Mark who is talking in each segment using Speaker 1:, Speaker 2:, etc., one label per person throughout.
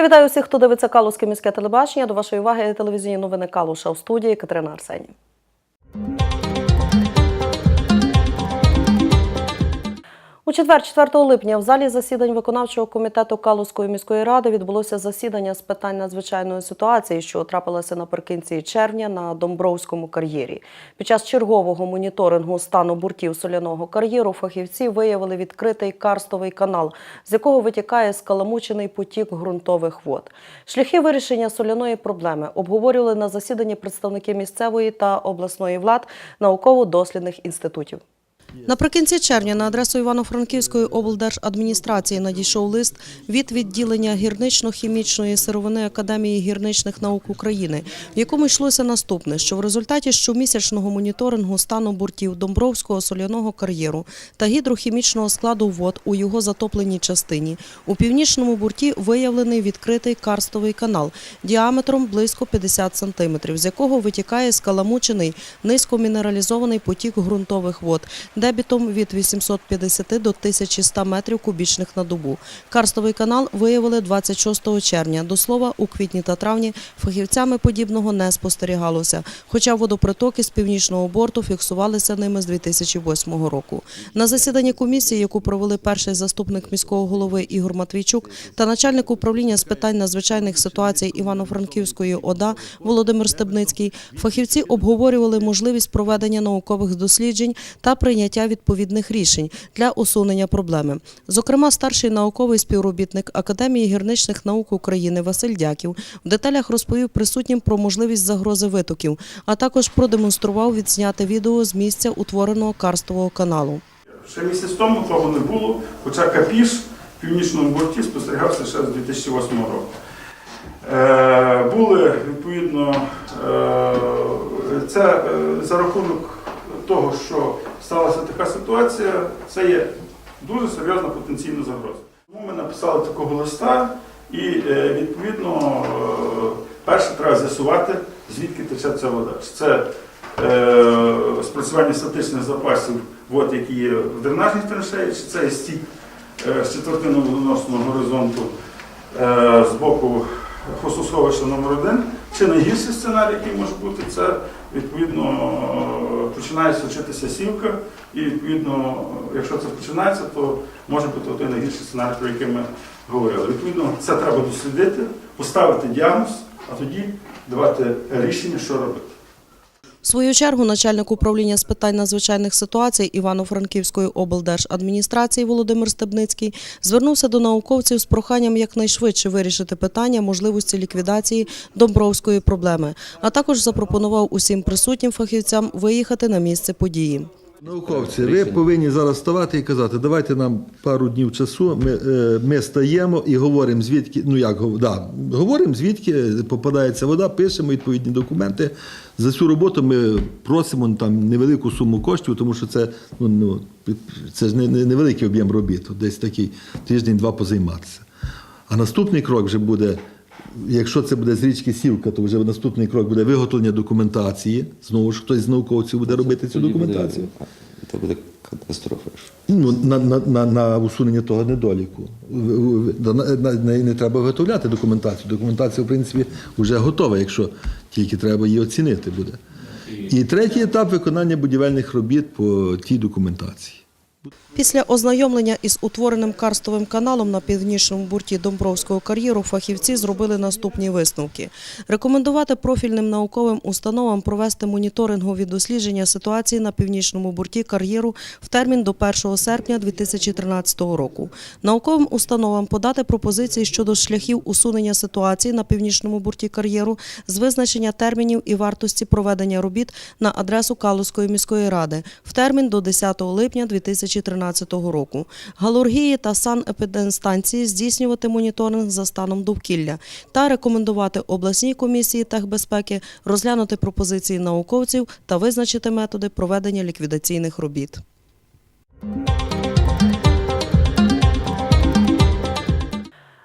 Speaker 1: Я вітаю всіх, хто дивиться Калузьке міське телебачення. До вашої уваги телевізійні новини Калуша у студії Катерина Арсені. У четвер, 4 липня, в залі засідань виконавчого комітету Калузької міської ради відбулося засідання з питань надзвичайної ситуації, що трапилося наприкінці червня на Домбровському кар'єрі. Під час чергового моніторингу стану буртів соляного кар'єру фахівці виявили відкритий карстовий канал, з якого витікає скаламучений потік ґрунтових вод. Шляхи вирішення соляної проблеми обговорювали на засіданні представники місцевої та обласної влад науково-дослідних інститутів. Наприкінці червня на адресу Івано-Франківської облдержадміністрації надійшов лист від відділення гірнично-хімічної сировини Академії гірничних наук України, в якому йшлося наступне, що в результаті щомісячного моніторингу стану буртів Домбровського соляного кар'єру та гідрохімічного складу вод у його затопленій частині у північному бурті виявлений відкритий карстовий канал діаметром близько 50 см, з якого витікає скаламучений низькомінералізований потік ґрунтових вод дебітом від 850 до 1100 метрів кубічних на добу. Карстовий канал виявили 26 червня. До слова, у квітні та травні фахівцями подібного не спостерігалося, хоча водопритоки з північного борту фіксувалися ними з 2008 року. На засіданні комісії, яку провели перший заступник міського голови Ігор Матвійчук та начальник управління з питань надзвичайних ситуацій Івано-Франківської ОДА Володимир Стебницький, фахівці обговорювали можливість проведення наукових досліджень та прийняття відповідних рішень для усунення проблеми. Зокрема, старший науковий співробітник Академії гірничних наук України Василь Дяків в деталях розповів присутнім про можливість загрози витоків, а також продемонстрував відзняте відео з місця утвореного карстового каналу.
Speaker 2: Ще місяць тому того не було, хоча капіш в північному борті спостерігався ще з 2008 року. Е, були відповідно е, це е, за рахунок того, що сталася така ситуація, це є дуже серйозна потенційна загроза. Тому ми написали такого листа і е, відповідно е, перше треба з'ясувати, звідки тече ця вода. Чи це е, спрацювання статичних запасів вод, які є в дренажній траншеї, чи це стік з четвертинного водоносного горизонту з боку хососховища номер 1 чи найгірший сценарій, який може бути, це відповідно починає случитися сівка, і відповідно, якщо це починається, то може бути той найгірший сценарій, про який ми говорили. Відповідно, це треба дослідити, поставити діагноз, а тоді давати рішення, що робити.
Speaker 1: Свою чергу начальник управління з питань надзвичайних ситуацій Івано-Франківської облдержадміністрації Володимир Стебницький звернувся до науковців з проханням якнайшвидше вирішити питання можливості ліквідації домбровської проблеми, а також запропонував усім присутнім фахівцям виїхати на місце події.
Speaker 3: Науковці, ви повинні зараз ставати і казати, давайте нам пару днів часу. Ми, е, ми стаємо і говоримо, звідки, ну як да, говоримо, звідки попадається вода, пишемо відповідні документи. За цю роботу ми просимо там невелику суму коштів, тому що це, ну, ну, це ж не, не, невеликий об'єм робіт, десь такий тиждень-два позайматися. А наступний крок вже буде. Якщо це буде з річки Сівка, то вже наступний крок буде виготовлення документації. Знову ж хтось з науковців буде робити цю документацію.
Speaker 4: Це буде катастрофа.
Speaker 3: Ну, на, на, на, на усунення того недоліку. На, не треба виготовляти документацію. Документація, в принципі, вже готова, якщо тільки треба її оцінити буде. І третій етап виконання будівельних робіт по тій документації.
Speaker 1: Після ознайомлення із утвореним карстовим каналом на північному бурті Домбровського кар'єру фахівці зробили наступні висновки: рекомендувати профільним науковим установам провести моніторингові дослідження ситуації на північному бурті кар'єру в термін до 1 серпня 2013 року. Науковим установам подати пропозиції щодо шляхів усунення ситуації на північному бурті кар'єру з визначення термінів і вартості проведення робіт на адресу Калузької міської ради в термін до 10 липня 2013 року. Галургії та санепідемстанції здійснювати моніторинг за станом довкілля та рекомендувати обласній комісії техбезпеки розглянути пропозиції науковців та визначити методи проведення ліквідаційних робіт.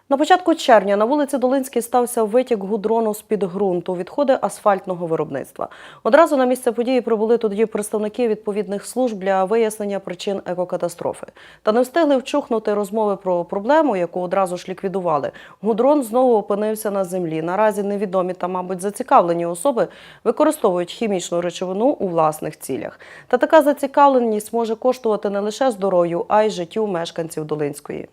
Speaker 1: На початку червня на вулиці Долинській стався витік гудрону з-під ґрунту, відходи асфальтного виробництва. Одразу на місце події прибули тоді представники відповідних служб для вияснення причин екокатастрофи. Та не встигли вчухнути розмови про проблему, яку одразу ж ліквідували. Гудрон знову опинився на землі. Наразі невідомі та, мабуть, зацікавлені особи використовують хімічну речовину у власних цілях. Та така зацікавленість може коштувати не лише здоров'ю, а й життю мешканців Долинської.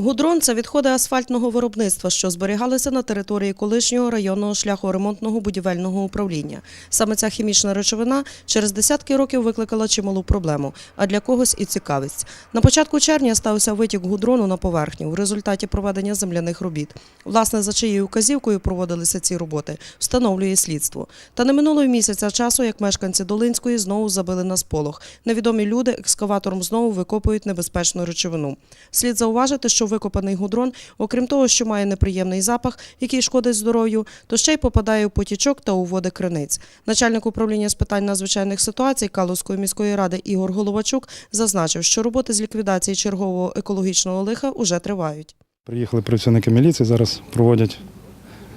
Speaker 1: Гудрон це відходи асфальтного виробництва, що зберігалися на території колишнього районного шляхоремонтного будівельного управління. Саме ця хімічна речовина через десятки років викликала чималу проблему, а для когось і цікавість. На початку червня стався витік гудрону на поверхню в результаті проведення земляних робіт. Власне, за чиєю вказівкою проводилися ці роботи, встановлює слідство. Та не минуло й місяця часу, як мешканці Долинської знову забили на сполох. Невідомі люди екскаватором знову викопують небезпечну речовину. Слід зауважити, що викопаний гудрон, окрім того, що має неприємний запах, який шкодить здоров'ю, то ще й попадає у потічок та у води криниць. Начальник управління з питань надзвичайних ситуацій Калузької міської ради Ігор Головачук зазначив, що роботи з ліквідації чергового екологічного лиха уже тривають.
Speaker 5: Приїхали працівники міліції, зараз проводять,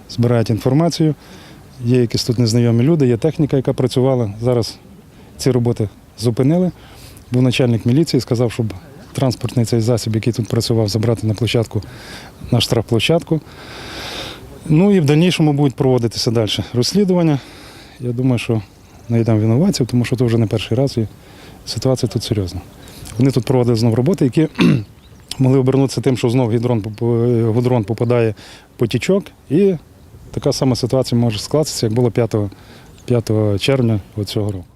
Speaker 5: збирають інформацію. Є якісь тут незнайомі люди, є техніка, яка працювала. Зараз ці роботи зупинили. Був начальник міліції, сказав, щоб транспортний цей засіб, який тут працював, забрати на площадку, на штрафплощадку. Ну і в дальнішому будуть проводитися далі розслідування. Я думаю, що знайдемо винуватців, тому що це вже не перший раз і ситуація тут серйозна. Вони тут проводили знову роботи, які могли обернутися тим, що знов гідрон, гудрон попадає в потічок, і така сама ситуація може скластися, як було 5, 5 червня цього року.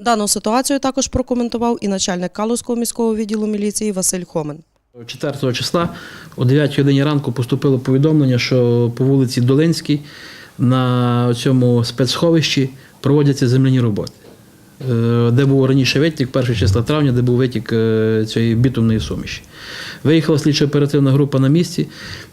Speaker 1: Дану ситуацію також прокоментував і начальник Калузького міського відділу міліції Василь Хомен.
Speaker 6: 4 числа о 9 годині ранку поступило повідомлення, що по вулиці Долинській на цьому спецсховищі проводяться земляні роботи. Е, Де був раніше витік, 1 числа травня, де був витік е, цієї бітумної суміші. Виїхала слідчо-оперативна група на місці,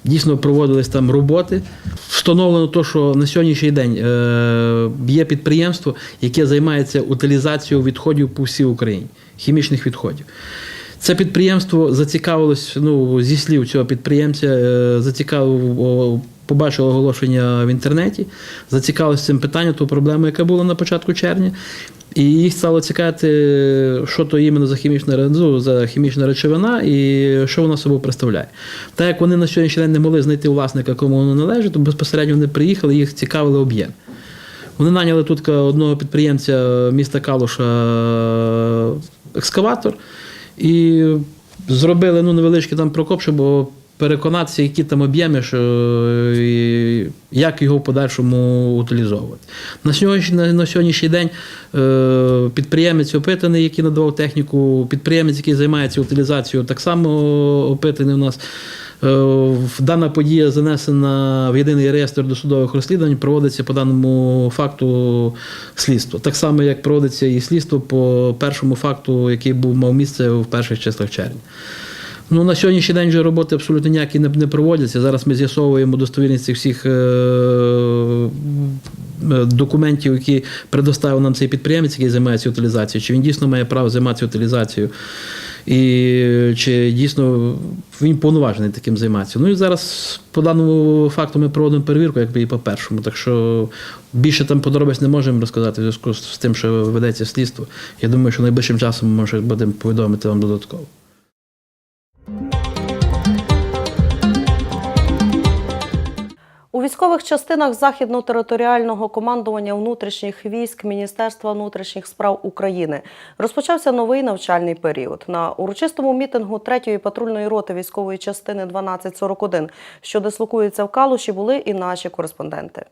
Speaker 6: дійсно проводились там роботи. Встановлено те, що на сьогоднішній день е, є підприємство, яке займається утилізацією відходів по всій Україні, хімічних відходів. Це підприємство зацікавилось, ну, зі слів цього підприємця, е, побачило оголошення в інтернеті, зацікавилось цим питанням, ту проблему, яка була на початку червня. І їх стало цікавити, що то іменно за хімічна, ну, за хімічна речовина і що вона собою представляє. Так як вони на сьогоднішній день не могли знайти власника, кому воно належить, то безпосередньо вони приїхали, їх цікавили об'єм. Вони наняли тут одного підприємця міста Калуша е, екскаватор і зробили ну, невеличкий там прокоп, щоб переконатися, які там об'єми, що і як його в подальшому утилізовувати. На сьогоднішній, на, на сьогоднішній день е, підприємець опитаний, який надавав техніку, підприємець, який займається утилізацією, так само опитаний у нас. Е, Дана подія занесена в єдиний реєстр досудових розслідувань, проводиться по даному факту слідство. Так само, як проводиться і слідство по першому факту, який був мав місце в перших числах червня. Ну, на сьогоднішній день вже роботи абсолютно ніякі не, не проводяться. Зараз ми з'ясовуємо достовірність всіх е, е, документів, які предоставив нам цей підприємець, який займається утилізацією, чи він дійсно має право займатися утилізацією, і чи дійсно він повноважений таким займатися. Ну і зараз по даному факту ми проводимо перевірку, якби і по першому. Так що більше там подробиць не можемо розказати в зв'язку з тим, що ведеться слідство. Я думаю, що найближчим часом ми будемо повідомити вам додатково.
Speaker 1: Військових частинах західно-територіального командування внутрішніх військ Міністерства внутрішніх справ України розпочався новий навчальний період. На урочистому мітингу 3-ї патрульної роти військової частини 1241, що дислокується в Калуші, були і наші кореспонденти.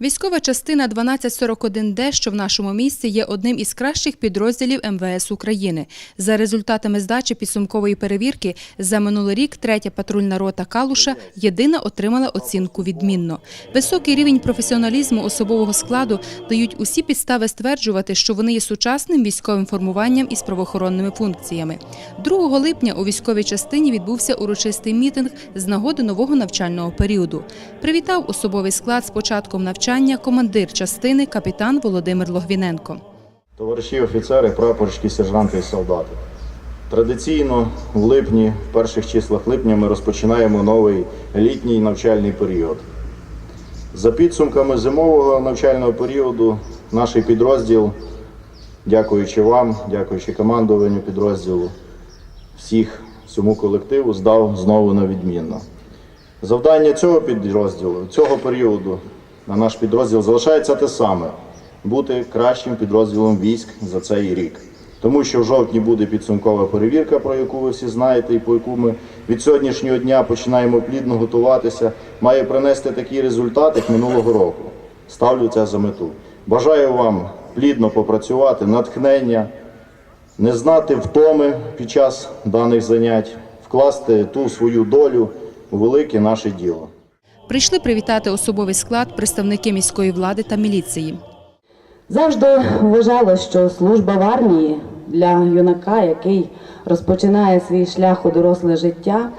Speaker 7: Військова частина 1241Д, що в нашому місті, є одним із кращих підрозділів МВС України. За результатами здачі підсумкової перевірки за минулий рік третя патрульна рота Калуша єдина отримала оцінку відмінно. Високий рівень професіоналізму особового складу дають усі підстави стверджувати, що вони є сучасним військовим формуванням із правоохоронними функціями. 2 липня у військовій частині відбувся урочистий мітинг з нагоди нового навчального періоду. Привітав особовий склад з початком навчання командир частини капітан Володимир Логвіненко.
Speaker 8: Товариші офіцери, прапорщики, сержанти і солдати. Традиційно в липні, в перших числах липня, ми розпочинаємо новий літній навчальний період. За підсумками зимового навчального періоду, наш підрозділ, дякуючи вам, дякуючи командуванню підрозділу, всіх всьому колективу здав знову на відмінно. Завдання цього підрозділу, цього періоду на наш підрозділ залишається те саме бути кращим підрозділом військ за цей рік. Тому що в жовтні буде підсумкова перевірка, про яку ви всі знаєте, і по яку ми від сьогоднішнього дня починаємо плідно готуватися, має принести такий результат, як минулого року. Ставлю це за мету. Бажаю вам плідно попрацювати, натхнення, не знати втоми під час даних занять, вкласти ту свою долю у велике наше діло.
Speaker 7: Прийшли привітати особовий склад представники міської влади та міліції.
Speaker 9: Завжди вважала, що служба в армії для юнака, який розпочинає свій шлях у доросле життя,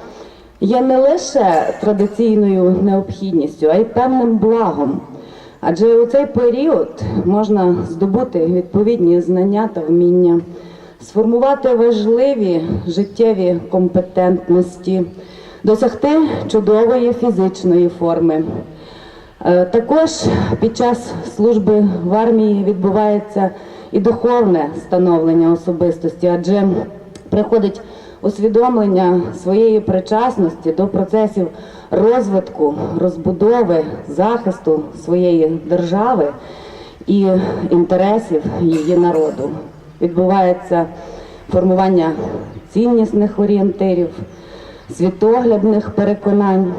Speaker 9: є не лише традиційною необхідністю, а й певним благом. Адже у цей період можна здобути відповідні знання та вміння, сформувати важливі життєві компетентності, досягти чудової фізичної форми. Е, Також під час служби в армії відбувається і духовне становлення особистості, адже приходить усвідомлення своєї причасності до процесів розвитку, розбудови, захисту своєї держави і інтересів її народу. Відбувається формування ціннісних орієнтирів, світоглядних переконань.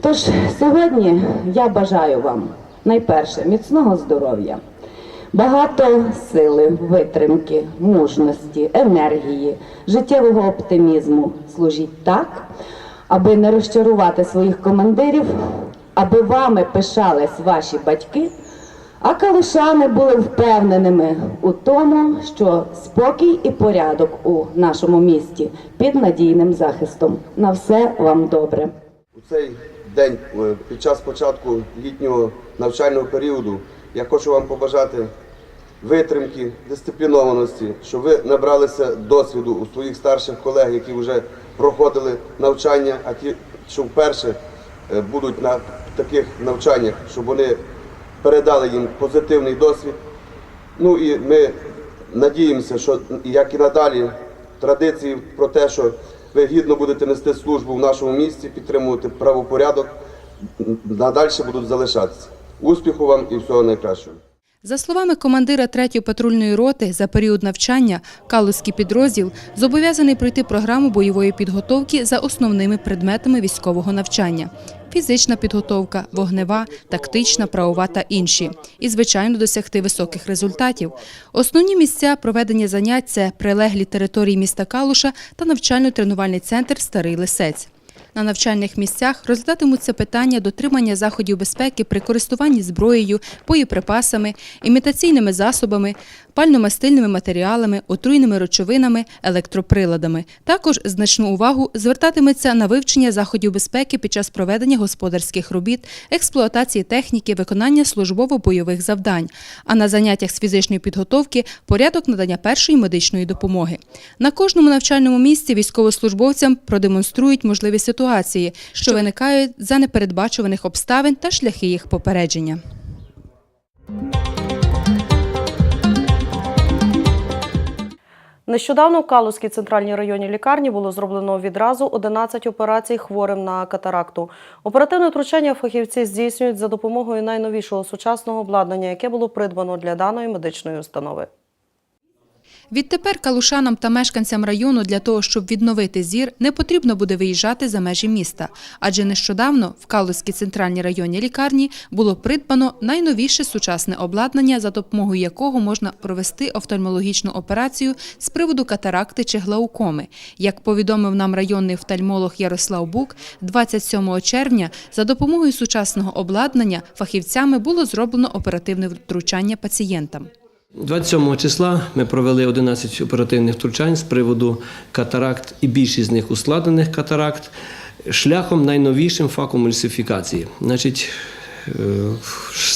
Speaker 9: Тож сьогодні я бажаю вам найперше міцного здоров'я, багато сили, витримки, мужності, енергії, життєвого оптимізму. Служіть так, аби не розчарувати своїх командирів, аби вами пишались ваші батьки, а калушани були впевненими у тому, що спокій і порядок у нашому місті під надійним захистом. На все вам добре.
Speaker 10: У цей день, е, під час початку літнього навчального періоду, я хочу вам побажати витримки, дисциплінованості, щоб ви набралися досвіду у своїх старших колег, які вже проходили навчання, а ті, що вперше е, будуть на таких навчаннях, щоб вони передали їм позитивний досвід. Ну і ми надіємося, що як і надалі традиції про те, що ви гідно будете нести службу в нашому місті, підтримувати правопорядок, надалі будуть залишатися. Успіху вам і всього найкращого.
Speaker 7: За словами командира 3-ї патрульної роти, за період навчання Калузький підрозділ зобов'язаний пройти програму бойової підготовки за основними предметами військового навчання: фізична підготовка, вогнева, тактична, правова та інші. І, звичайно, досягти високих результатів. Основні місця проведення занять це прилеглі території міста Калуша та навчально-тренувальний центр Старий Лисець. На навчальних місцях розглядатимуться питання дотримання заходів безпеки при користуванні зброєю, боєприпасами, імітаційними засобами, пально-мастильними матеріалами, отруйними речовинами, електроприладами. Також значну увагу звертатиметься на вивчення заходів безпеки під час проведення господарських робіт, експлуатації техніки, виконання службово-бойових завдань, а на заняттях з фізичної підготовки порядок надання першої медичної допомоги. На кожному навчальному місці військовослужбовцям продемонструють можливі ситуації, що виникають за непередбачуваних обставин та шляхи їх попередження.
Speaker 1: Нещодавно в Калузькій центральній районній лікарні було зроблено відразу 11 операцій хворим на катаракту. Оперативне втручання фахівці здійснюють за допомогою найновішого сучасного обладнання, яке було придбано для даної медичної установи.
Speaker 7: Відтепер калушанам та мешканцям району для того, щоб відновити зір, не потрібно буде виїжджати за межі міста, адже нещодавно в Калузькій центральній районній лікарні було придбано найновіше сучасне обладнання, за допомогою якого можна провести офтальмологічну операцію з приводу катаракти чи глаукоми. Як повідомив нам районний офтальмолог Ярослав Бук, 27 червня за допомогою сучасного обладнання фахівцями було зроблено оперативне втручання пацієнтам.
Speaker 11: 27 числа ми провели 11 оперативних втручань з приводу катаракт і більшість з них ускладнених катаракт шляхом найновішим факомульсифікації. Значить, е,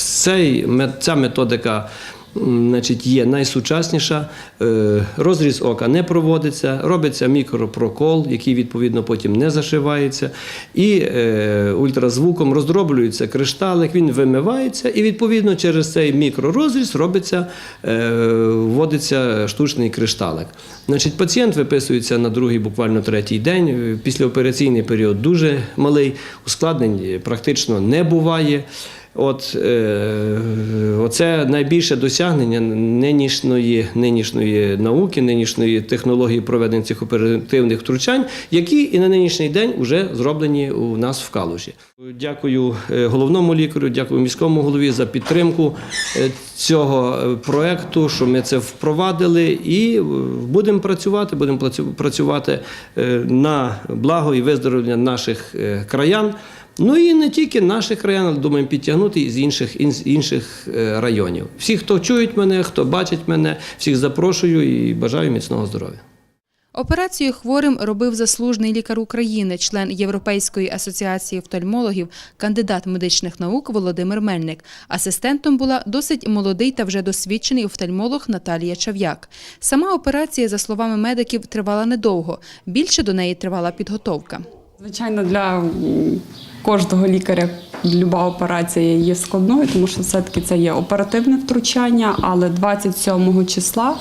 Speaker 11: цей, ця методика значить, є найсучасніша. Е, Розріз ока не проводиться, робиться мікропрокол, який відповідно потім не зашивається. І е, ультразвуком роздроблюється кришталик, він вимивається, і відповідно через цей мікророзріз робиться, е, вводиться штучний кришталик. Значить, пацієнт виписується на другий, буквально третій день. Післяопераційний період дуже малий, ускладнень практично не буває. От е, оце найбільше досягнення нинішньої, нинішньої науки, нинішньої технології проведення цих оперативних втручань, які і на нинішній день вже зроблені у нас в Калуші. Дякую е, головному лікарю, дякую міському голові за підтримку е, цього проекту, що ми це впровадили, і будемо працювати, будемо працю- працювати на благо і виздоровлення наших краян. Ну і не тільки наших але думаємо підтягнути і з інших, ін- інших е, районів. Всі, хто чують мене, хто бачить мене, всіх запрошую і бажаю міцного здоров'я.
Speaker 7: Операцію хворим робив заслужений лікар України, член Європейської асоціації офтальмологів, кандидат медичних наук Володимир Мельник. Асистентом була досить молодий та вже досвідчений офтальмолог Наталія Чав'як. Сама операція, за словами медиків, тривала недовго. Більше до неї тривала підготовка.
Speaker 12: Звичайно, для кожного лікаря люба операція є складною, тому що все-таки це є оперативне втручання, але 27 числа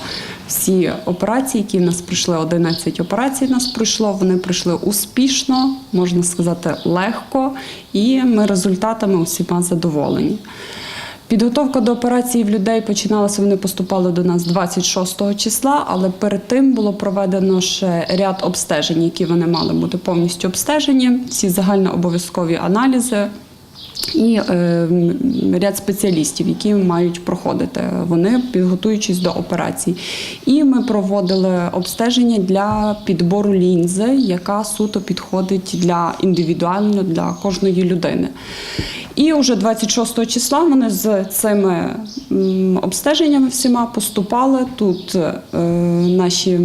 Speaker 12: всі операції, які в нас пройшли, 11 операцій в нас пройшло, вони пройшли успішно, можна сказати, легко, і ми результатами усіма задоволені. Підготовка до операції в людей починалася. Вони поступали до нас 26 числа, але перед тим було проведено ще ряд обстежень, які вони мали бути повністю обстежені, всі загальнообов'язкові аналізи. І е, ряд спеціалістів, які мають проходити вони, підготуючись до операції. І ми проводили обстеження для підбору лінзи, яка суто підходить для індивідуально для кожної людини. І вже 26 числа вони з цими обстеженнями всіма поступали. Тут е, наші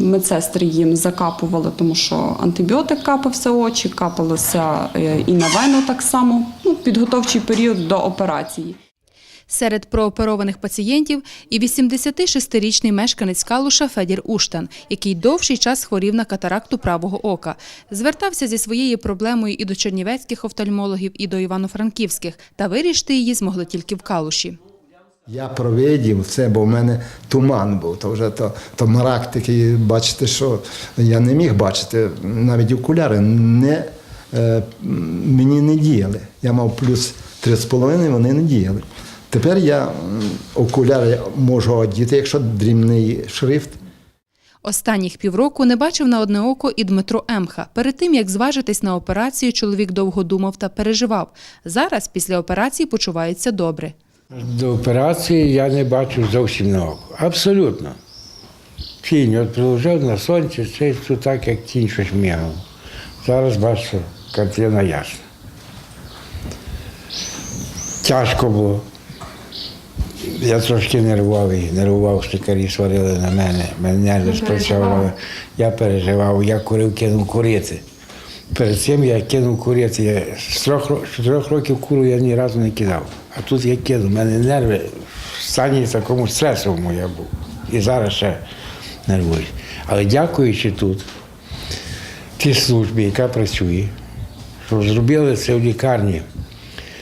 Speaker 12: медсестри їм закапували, тому що антибіотик капався очі, капалося е, і на вену так само. Ну, підготовчий період до операції.
Speaker 7: Серед прооперованих пацієнтів і 86-річний мешканець Калуша Федір Уштан, який довший час хворів на катаракту правого ока. Звертався зі своєю проблемою і до чернівецьких офтальмологів, і до івано-франківських, та вирішити її змогли тільки в Калуші.
Speaker 13: Я провидів це, бо в мене туман був. То вже то, то мрак такий, бачите, що я не міг бачити. Навіть окуляри не, мені не діяли. Я мав плюс 3,5, вони не діяли. Тепер я окуляри можу одіти, якщо дрібний шрифт.
Speaker 7: Останніх півроку не бачив на одне око і Дмитро Емха. Перед тим, як зважитись на операцію, чоловік довго думав та переживав. Зараз, після операції, почувається добре.
Speaker 14: До операції я не бачу зовсім на око. Абсолютно. Тінь, от приложив на сонці, це так, як тінь щось мігав. Зараз бачу, картина ясна. Тяжко було. Я трошки нервовий, нервував, лікарі сварили на мене, мене не спрацьовували. Я переживав, я курив, кинув курити. Перед цим я кинув курити. Я з трьох, років куру я ні разу не кидав. А тут я кинув. У мене нерви в стані такому стресовому я був. І зараз ще нервуюсь. Але дякуючи тут, тій службі, яка працює, зробили це в лікарні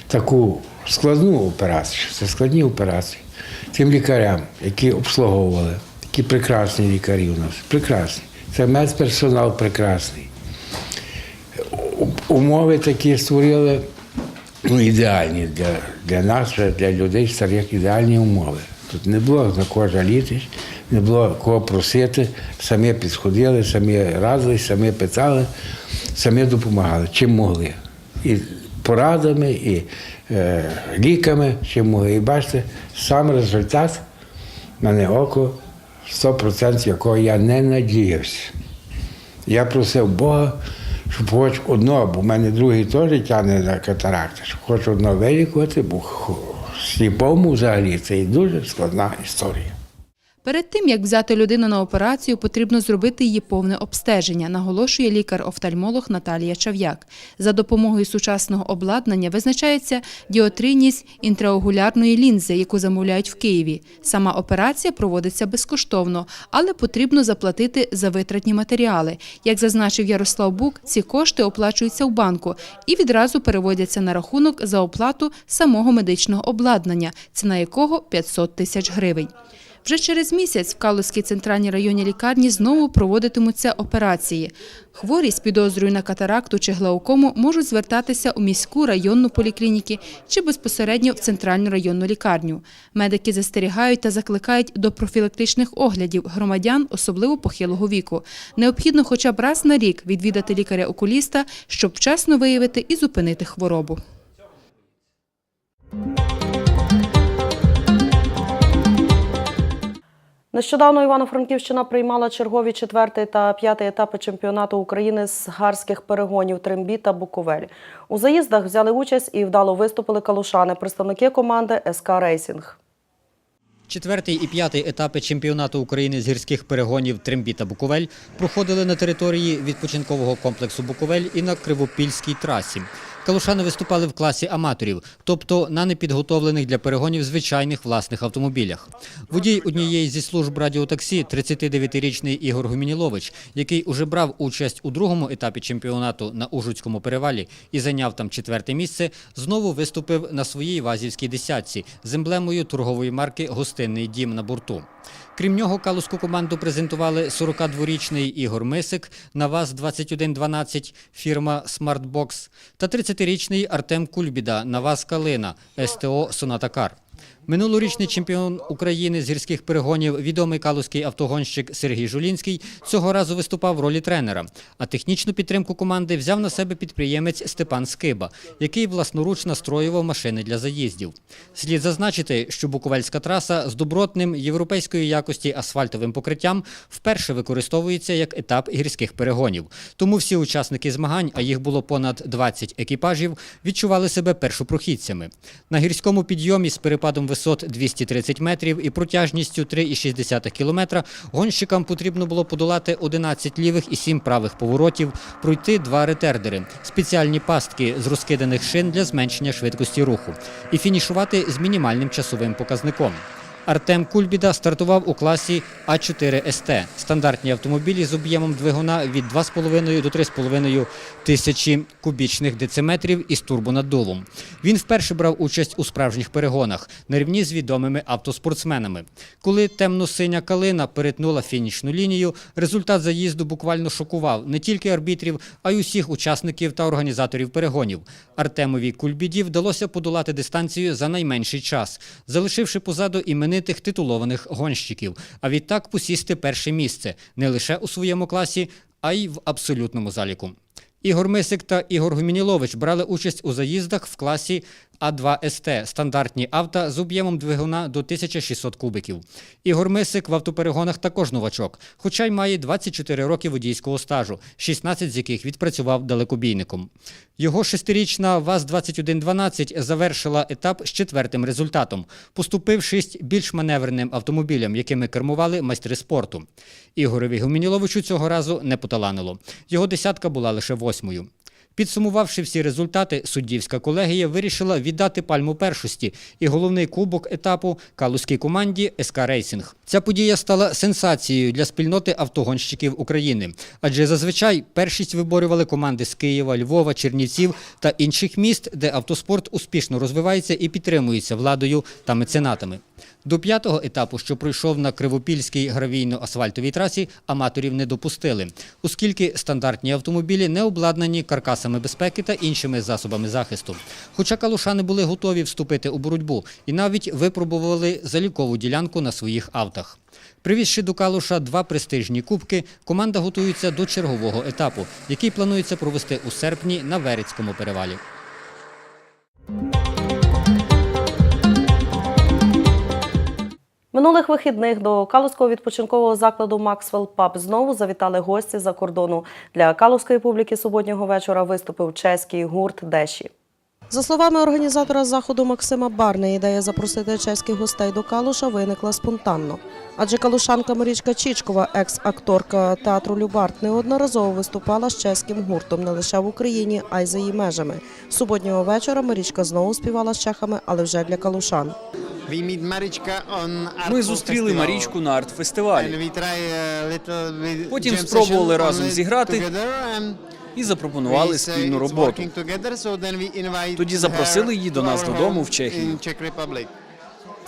Speaker 14: таку складну операцію, це складні операції. Тим лікарям, які обслуговували, такі прекрасні лікарі у нас, прекрасні. Це медперсонал прекрасний. Умови такі створили ну, ідеальні для, для нас, для людей старих ідеальні умови. Тут не було на кого жалітись, не було кого просити, самі підходили, самі радились, самі питали, самі допомагали, чим могли. І порадами, і е, ліками, чим могли. І бачите, сам результат в мене око 100%, якого я не надіявся. Я просив Бога, щоб хоч одного, бо в мене другий теж тягне на катаракти, щоб хоч одного вилікувати, бо сліпому взагалі це і дуже складна історія.
Speaker 7: Перед тим, як взяти людину на операцію, потрібно зробити її повне обстеження, наголошує лікар-офтальмолог Наталія Чав'як. За допомогою сучасного обладнання визначається діотринність інтраогулярної лінзи, яку замовляють в Києві. Сама операція проводиться безкоштовно, але потрібно заплатити за витратні матеріали. Як зазначив Ярослав Бук, ці кошти оплачуються в банку і відразу переводяться на рахунок за оплату самого медичного обладнання, ціна якого 500 тисяч гривень. Вже через місяць в Калузькій центральній районній лікарні знову проводитимуться операції. Хворі з підозрою на катаракту чи глаукому можуть звертатися у міську районну поліклініки чи безпосередньо в центральну районну лікарню. Медики застерігають та закликають до профілактичних оглядів громадян, особливо похилого віку. Необхідно хоча б раз на рік відвідати лікаря-окуліста, щоб вчасно виявити і зупинити хворобу.
Speaker 1: Нещодавно Івано-Франківщина приймала чергові четвертий та п'ятий етапи чемпіонату України з гарських перегонів Трембі та Буковель. У заїздах взяли участь і вдало виступили калушани, представники команди СК Рейсінг.
Speaker 15: Четвертий і п'ятий етапи чемпіонату України з гірських перегонів Трембі та Буковель проходили на території відпочинкового комплексу Буковель і на Кривопільській трасі. Калушани виступали в класі аматорів, тобто на непідготовлених для перегонів звичайних власних автомобілях. Водій однієї зі служб радіотаксі, 39-річний Ігор Гумінілович, який уже брав участь у другому етапі чемпіонату на Ужгородському перевалі і зайняв там четверте місце, знову виступив на своїй вазівській десятці з емблемою торгової марки Гостинний дім на борту. Крім нього, калузьку команду презентували 42-річний Ігор Мисик Наваз 2112 фірма Smartbox та 30-річний Артем Кульбіда Наваз Калина СТО Сонатакар. Кар. Минулорічний чемпіон України з гірських перегонів, відомий калузький автогонщик Сергій Жулінський, цього разу виступав в ролі тренера. А технічну підтримку команди взяв на себе підприємець Степан Скиба, який власноруч настроював машини для заїздів. Слід зазначити, що Буковельська траса з добротним європейської якості асфальтовим покриттям вперше використовується як етап гірських перегонів. Тому всі учасники змагань, а їх було понад 20 екіпажів, відчували себе першопрохідцями. На гірському підйомі з перепадом висот 230 метрів і протяжністю 3,6 кілометра гонщикам потрібно було подолати 11 лівих і 7 правих поворотів, пройти два ретердери, спеціальні пастки з розкиданих шин для зменшення швидкості руху і фінішувати з мінімальним часовим показником. Артем Кульбіда стартував у класі А4 СТ – стандартні автомобілі з об'ємом двигуна від 2,5 до 3,5 тисячі кубічних дециметрів із турбонаддувом. Він вперше брав участь у справжніх перегонах на рівні з відомими автоспортсменами. Коли темно-синя калина перетнула фінішну лінію, результат заїзду буквально шокував не тільки арбітрів, а й усіх учасників та організаторів перегонів. Артемові Кульбіді вдалося подолати дистанцію за найменший час, залишивши позаду іменитих титулованих гонщиків, а відтак посісти перше місце не лише у своєму класі, а й в абсолютному заліку. Ігор Мисик та Ігор Гумінілович брали участь у заїздах в класі А2 СТ – стандартні авто з об'ємом двигуна до 1600 кубиків. Ігор Мисик в автоперегонах також новачок, хоча й має 24 роки водійського стажу, 16 з яких відпрацював далекобійником. Його шестирічна ВАЗ-2112 завершила етап з четвертим результатом, поступившись більш маневреним автомобілям, якими кермували майстри спорту. Ігорові Гумініловичу цього разу не поталанило. Його десятка була лише восьмою. Підсумувавши всі результати, суддівська колегія вирішила віддати пальму першості і головний кубок етапу калузькій команді СК Рейсінг. Ця подія стала сенсацією для спільноти автогонщиків України, адже зазвичай першість виборювали команди з Києва, Львова, Чернівців та інших міст, де автоспорт успішно розвивається і підтримується владою та меценатами. До п'ятого етапу, що пройшов на Кривопільській гравійно-асфальтовій трасі, аматорів не допустили, оскільки стандартні автомобілі не обладнані каркасами безпеки та іншими засобами захисту. Хоча калушани були готові вступити у боротьбу і навіть випробували залікову ділянку на своїх автах. Привізши до Калуша два престижні кубки, команда готується до чергового етапу, який планується провести у серпні на Верецькому перевалі.
Speaker 1: Минулих вихідних до Калузького відпочинкового закладу Максвелл Паб знову завітали гості за кордону. Для калузької публіки суботнього вечора виступив чеський гурт Деші. За словами організатора заходу Максима Барни, ідея запросити чеських гостей до Калуша виникла спонтанно. Адже калушанка Марічка Чічкова, екс-акторка театру Любарт, неодноразово виступала з чеським гуртом не лише в Україні, а й за її межами. Суботнього вечора Марічка знову співала з чехами, але вже для калушан.
Speaker 16: Ми зустріли Марічку на арт-фестивалі. Потім спробували разом зіграти і запропонували спільну роботу. Тоді запросили її до нас додому в Чехію.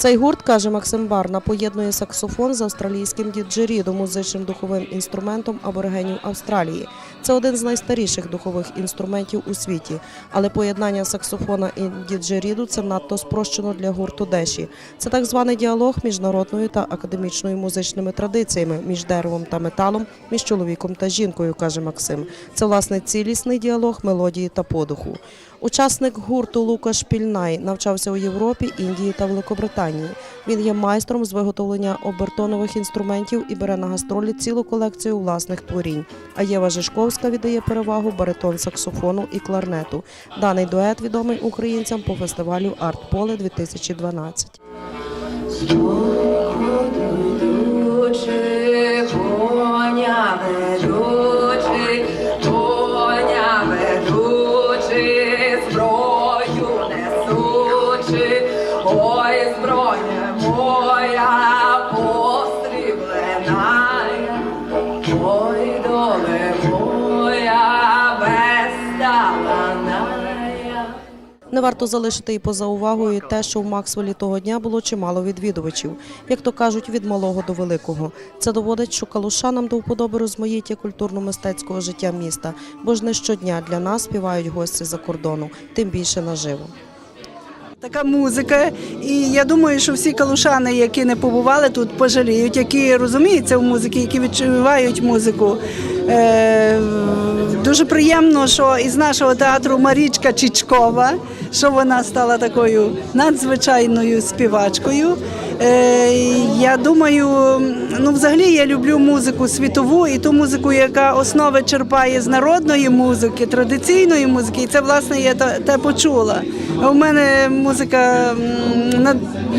Speaker 1: Цей гурт, каже Максим Барна, поєднує саксофон з австралійським діджерідом, музичним духовим інструментом аборигенів Австралії. Це один з найстаріших духових інструментів у світі. Але поєднання саксофона і діджеріду це надто спрощено для гурту Деші. Це так званий діалог між народною та академічною музичними традиціями, між деревом та металом, між чоловіком та жінкою, каже Максим. Це власне цілісний діалог мелодії та подуху. Учасник гурту Лукаш Пільнай навчався у Європі, Індії та Великобританії. Він є майстром з виготовлення обертонових інструментів і бере на гастролі цілу колекцію власних творінь. А Єва Жишковська віддає перевагу баритон саксофону і кларнету. Даний дует відомий українцям по фестивалю Арт Поле 2012.
Speaker 9: Коня
Speaker 1: Не варто залишити і поза увагою те, що в Максвелі того дня було чимало відвідувачів, як то кажуть, від малого до великого. Це доводить, що калушанам до вподоби розмаїття культурно-мистецького життя міста, бо ж не щодня для нас співають гості за кордону, тим більше наживо.
Speaker 17: Така музика, і я думаю, що всі калушани, які не побували тут, пожаліють, які розуміються в музиці, які відчувають музику. Е, дуже приємно, що із нашого театру Марічка Чічкова, що вона стала такою надзвичайною співачкою. Е, я думаю, ну взагалі я люблю музику світову і ту музику, яка основи черпає з народної музики, традиційної музики. І це власне я те, почула. У мене музика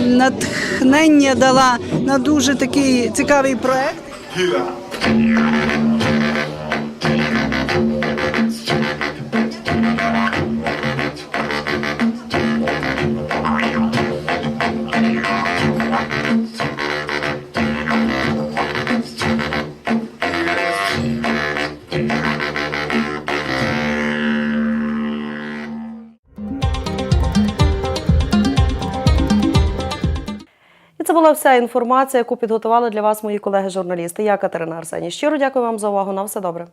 Speaker 17: натхнення дала на дуже такий цікавий проект.
Speaker 1: Вся інформація, яку підготували для вас мої колеги-журналісти. Я Катерина Арсені. Щиро дякую вам за увагу. На все добре.